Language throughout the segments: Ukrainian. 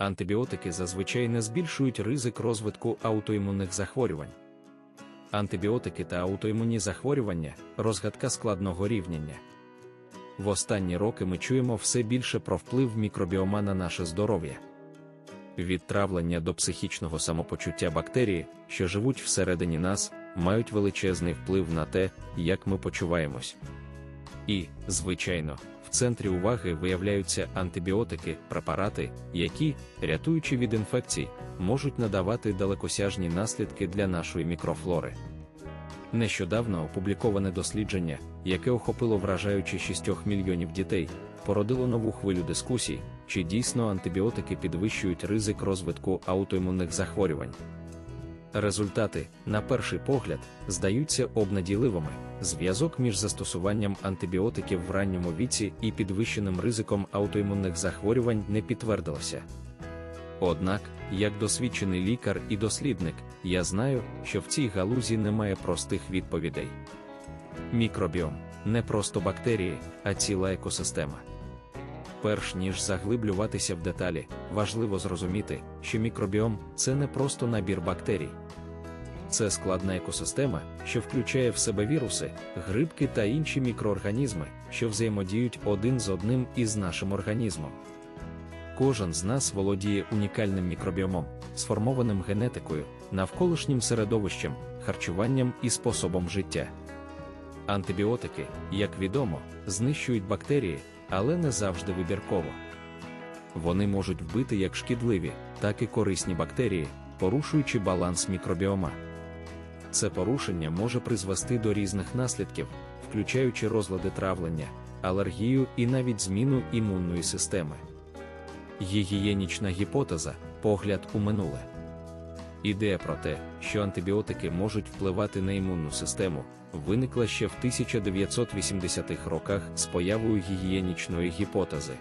Антибіотики зазвичай не збільшують ризик розвитку аутоімунних захворювань. Антибіотики та аутоімунні захворювання розгадка складного рівняння. В останні роки ми чуємо все більше про вплив мікробіома на наше здоров'я. Від травлення до психічного самопочуття бактерії, що живуть всередині нас, мають величезний вплив на те, як ми почуваємось. І, звичайно, в центрі уваги виявляються антибіотики, препарати, які, рятуючи від інфекцій, можуть надавати далекосяжні наслідки для нашої мікрофлори. Нещодавно опубліковане дослідження, яке охопило вражаючи 6 мільйонів дітей, породило нову хвилю дискусій, чи дійсно антибіотики підвищують ризик розвитку аутоімунних захворювань. Результати, на перший погляд, здаються обнадійливими. Зв'язок між застосуванням антибіотиків в ранньому віці і підвищеним ризиком аутоімунних захворювань не підтвердилося. Однак, як досвідчений лікар і дослідник, я знаю, що в цій галузі немає простих відповідей. Мікробіом не просто бактерії, а ціла екосистема. Перш ніж заглиблюватися в деталі, важливо зрозуміти, що мікробіом це не просто набір бактерій. Це складна екосистема, що включає в себе віруси, грибки та інші мікроорганізми, що взаємодіють один з одним із нашим організмом. Кожен з нас володіє унікальним мікробіомом, сформованим генетикою, навколишнім середовищем, харчуванням і способом життя. Антибіотики, як відомо, знищують бактерії, але не завжди вибірково. Вони можуть вбити як шкідливі, так і корисні бактерії, порушуючи баланс мікробіома. Це порушення може призвести до різних наслідків, включаючи розлади травлення, алергію і навіть зміну імунної системи. Гігієнічна гіпотеза погляд у минуле. Ідея про те, що антибіотики можуть впливати на імунну систему, виникла ще в 1980-х роках з появою гігієнічної гіпотези.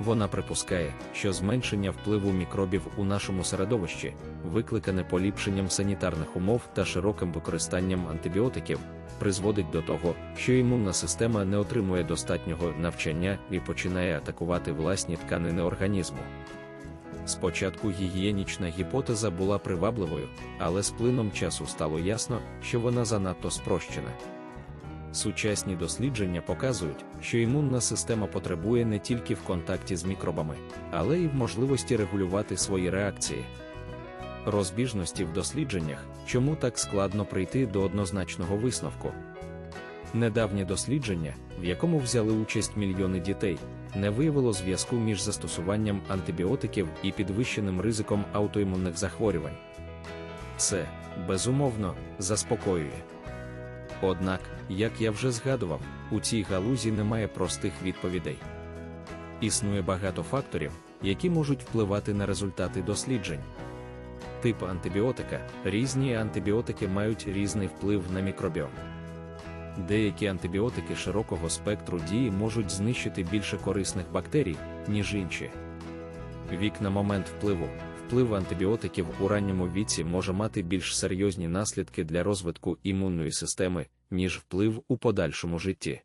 Вона припускає, що зменшення впливу мікробів у нашому середовищі, викликане поліпшенням санітарних умов та широким використанням антибіотиків, призводить до того, що імунна система не отримує достатнього навчання і починає атакувати власні тканини організму. Спочатку гігієнічна гіпотеза була привабливою, але з плином часу стало ясно, що вона занадто спрощена. Сучасні дослідження показують, що імунна система потребує не тільки в контакті з мікробами, але й в можливості регулювати свої реакції. Розбіжності в дослідженнях, чому так складно прийти до однозначного висновку. Недавнє дослідження, в якому взяли участь мільйони дітей, не виявило зв'язку між застосуванням антибіотиків і підвищеним ризиком аутоімунних захворювань. Це, безумовно, заспокоює. Однак, як я вже згадував, у цій галузі немає простих відповідей. Існує багато факторів, які можуть впливати на результати досліджень. Тип антибіотика різні антибіотики мають різний вплив на мікробіом. Деякі антибіотики широкого спектру дії можуть знищити більше корисних бактерій, ніж інші. Вік на момент впливу. Вплив антибіотиків у ранньому віці може мати більш серйозні наслідки для розвитку імунної системи, ніж вплив у подальшому житті.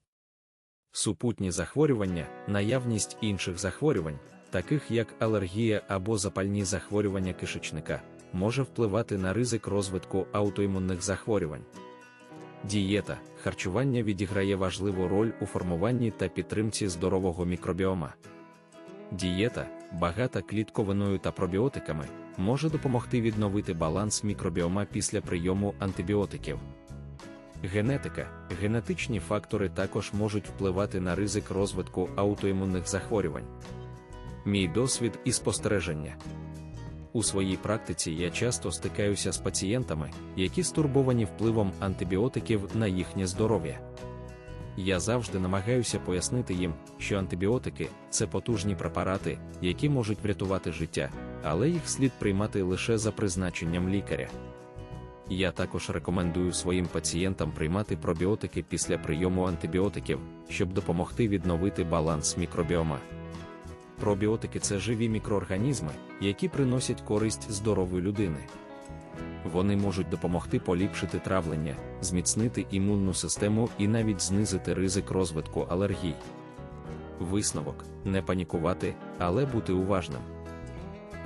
Супутні захворювання, наявність інших захворювань, таких як алергія або запальні захворювання кишечника, може впливати на ризик розвитку аутоімунних захворювань. Дієта, харчування відіграє важливу роль у формуванні та підтримці здорового мікробіома. Дієта, багата клітковиною та пробіотиками, може допомогти відновити баланс мікробіома після прийому антибіотиків. Генетика, генетичні фактори також можуть впливати на ризик розвитку аутоімунних захворювань. Мій досвід і спостереження. У своїй практиці я часто стикаюся з пацієнтами, які стурбовані впливом антибіотиків на їхнє здоров'я. Я завжди намагаюся пояснити їм, що антибіотики це потужні препарати, які можуть врятувати життя, але їх слід приймати лише за призначенням лікаря. Я також рекомендую своїм пацієнтам приймати пробіотики після прийому антибіотиків, щоб допомогти відновити баланс мікробіома. Пробіотики це живі мікроорганізми, які приносять користь здорової людини. Вони можуть допомогти поліпшити травлення, зміцнити імунну систему і навіть знизити ризик розвитку алергій. Висновок не панікувати, але бути уважним.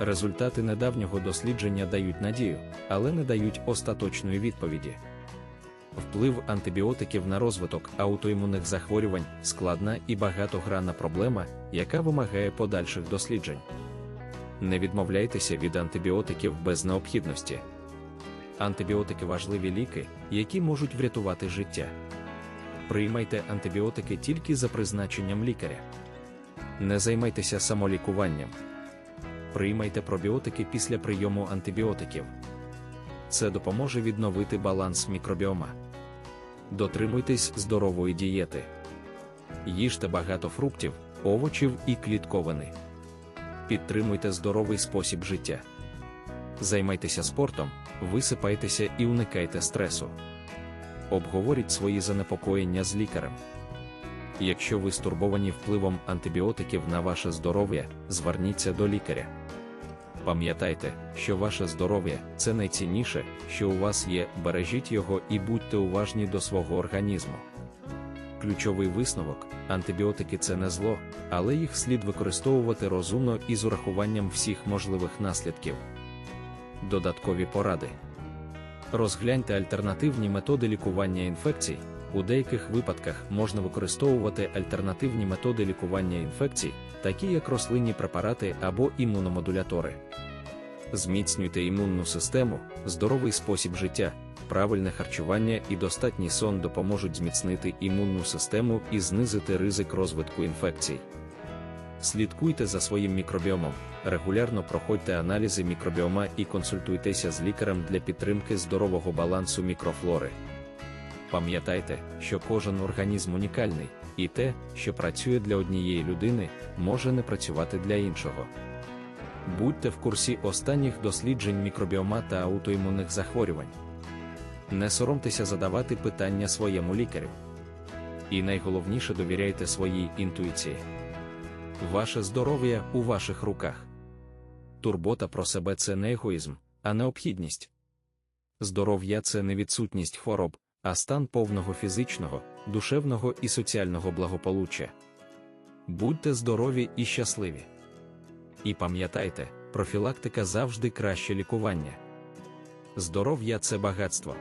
Результати недавнього дослідження дають надію, але не дають остаточної відповіді. Вплив антибіотиків на розвиток аутоімунних захворювань складна і багатогранна проблема, яка вимагає подальших досліджень. Не відмовляйтеся від антибіотиків без необхідності. Антибіотики важливі ліки, які можуть врятувати життя. Приймайте антибіотики тільки за призначенням лікаря. Не займайтеся самолікуванням. Приймайте пробіотики після прийому антибіотиків. Це допоможе відновити баланс мікробіома. Дотримуйтесь здорової дієти. Їжте багато фруктів, овочів і клітковини. Підтримуйте здоровий спосіб життя. Займайтеся спортом, висипайтеся і уникайте стресу. Обговоріть свої занепокоєння з лікарем. Якщо ви стурбовані впливом антибіотиків на ваше здоров'я, зверніться до лікаря. Пам'ятайте, що ваше здоров'я це найцінніше, що у вас є, бережіть його і будьте уважні до свого організму. Ключовий висновок: антибіотики це не зло, але їх слід використовувати розумно і з урахуванням всіх можливих наслідків. Додаткові поради. Розгляньте альтернативні методи лікування інфекцій. У деяких випадках можна використовувати альтернативні методи лікування інфекцій, такі як рослинні препарати або імуномодулятори. Зміцнюйте імунну систему, здоровий спосіб життя, правильне харчування і достатній сон допоможуть зміцнити імунну систему і знизити ризик розвитку інфекцій. Слідкуйте за своїм мікробіомом, регулярно проходьте аналізи мікробіома і консультуйтеся з лікарем для підтримки здорового балансу мікрофлори. Пам'ятайте, що кожен організм унікальний, і те, що працює для однієї людини, може не працювати для іншого. Будьте в курсі останніх досліджень мікробіома та аутоімунних захворювань. Не соромтеся задавати питання своєму лікарю. І найголовніше довіряйте своїй інтуїції. Ваше здоров'я у ваших руках. Турбота про себе це не егоїзм, а необхідність. Здоров'я це не відсутність хвороб, а стан повного фізичного, душевного і соціального благополуччя. Будьте здорові і щасливі. І пам'ятайте, профілактика завжди краще лікування. Здоров'я це багатство.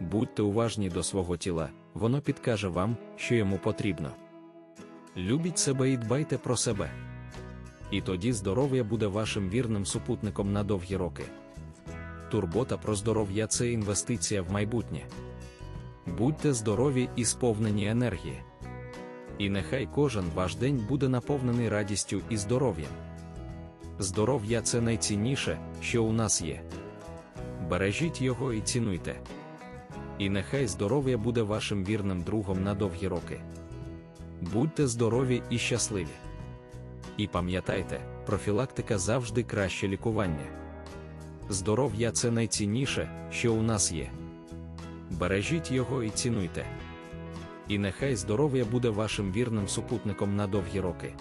Будьте уважні до свого тіла, воно підкаже вам, що йому потрібно. Любіть себе і дбайте про себе. І тоді здоров'я буде вашим вірним супутником на довгі роки. Турбота про здоров'я це інвестиція в майбутнє. Будьте здорові і сповнені енергії. І нехай кожен ваш день буде наповнений радістю і здоров'ям. Здоров'я це найцінніше, що у нас є. Бережіть його і цінуйте. І нехай здоров'я буде вашим вірним другом на довгі роки. Будьте здорові і щасливі. І пам'ятайте, профілактика завжди краще лікування. Здоров'я це найцінніше, що у нас є. Бережіть його і цінуйте. І нехай здоров'я буде вашим вірним супутником на довгі роки.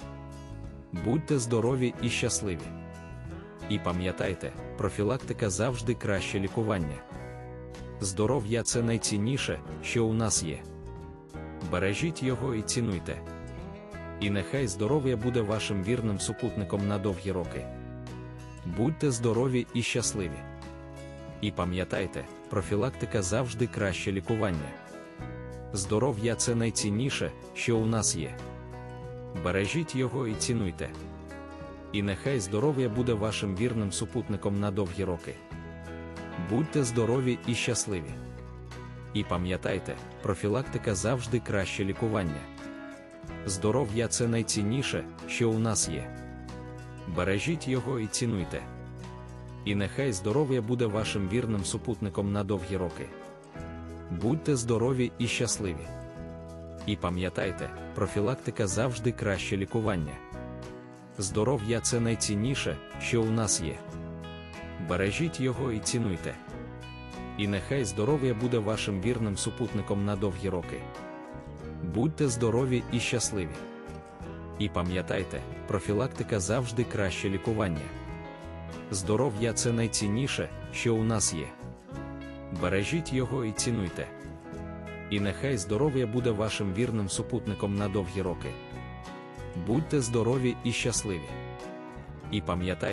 Будьте здорові і щасливі. І пам'ятайте, профілактика завжди краще лікування. Здоров'я це найцінніше, що у нас є. Бережіть його і цінуйте. І нехай здоров'я буде вашим вірним супутником на довгі роки. Будьте здорові і щасливі. І пам'ятайте, профілактика завжди краще лікування. Здоров'я це найцінніше, що у нас є. Бережіть його і цінуйте. І нехай здоров'я буде вашим вірним супутником на довгі роки. Будьте здорові і щасливі. І пам'ятайте, профілактика завжди краще лікування. Здоров'я це найцінніше, що у нас є. Бережіть його і цінуйте. І нехай здоров'я буде вашим вірним супутником на довгі роки. Будьте здорові і щасливі. І пам'ятайте, профілактика завжди краще лікування. Здоров'я це найцінніше, що у нас є. Бережіть його і цінуйте. І нехай здоров'я буде вашим вірним супутником на довгі роки. Будьте здорові і щасливі. І пам'ятайте, профілактика завжди краще лікування. Здоров'я це найцінніше, що у нас є. Бережіть його і цінуйте. І нехай здоров'я буде вашим вірним супутником на довгі роки. Будьте здорові і щасливі. І пам'ятайте,